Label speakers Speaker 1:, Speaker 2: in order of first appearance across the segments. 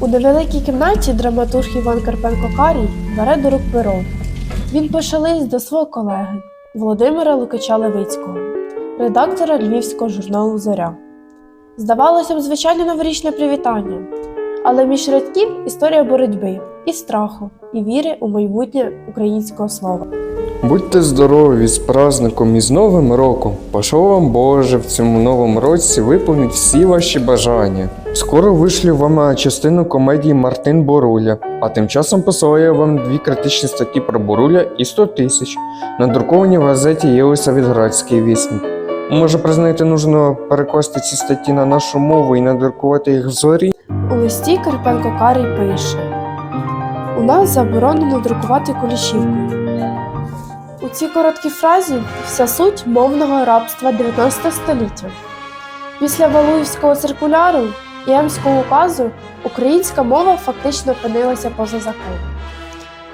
Speaker 1: У невеликій кімнаті драматург Іван Карпенко Карій бере до рук перо. Він пише лист до свого колеги Володимира Лукича Левицького, редактора львівського журналу Зоря. Здавалося б, звичайне новорічне привітання, але між рядків історія боротьби і страху, і віри у майбутнє українського слова.
Speaker 2: Будьте здорові з праздником і з Новим роком. Пошов вам Боже в цьому новому році виповнить всі ваші бажання. Скоро вишлю вам частину комедії Мартин Боруля, а тим часом посилаю вам дві критичні статті про Боруля і 100 тисяч, надруковані в газеті Єлисаветградський вісник. Може, признаєте, нужно перекласти ці статті на нашу мову і надрукувати їх в зорі?
Speaker 1: У листі Карпенко Карий пише: У нас заборонено друкувати кулішівкою. У цій короткій фразі вся суть мовного рабства 19 століття. Після Валуївського циркуляру і Емського указу українська мова фактично опинилася поза законом.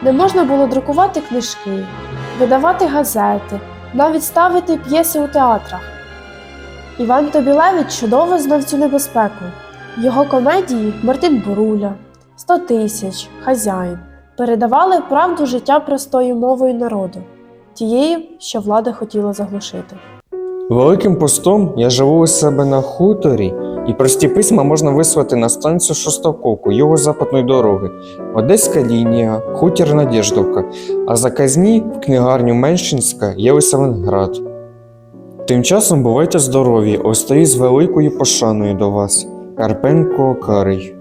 Speaker 1: Не можна було друкувати книжки, видавати газети, навіть ставити п'єси у театрах. Іван Тобілевич чудово знав цю небезпеку. Його комедії Мартин Боруля, Сто тисяч, Хазяїн передавали правду життя простою мовою народу, тією, що влада хотіла заглушити.
Speaker 2: Великим постом я живу у себе на хуторі, і прості письма можна вислати на станцію Шостаковку, його западної дороги, Одеська лінія, хутір Надєждовка, а заказні в книгарню Меншинська є Єлисаветград. Тим часом бувайте здорові, остаю з великою пошаною до вас. Карпенко Карий.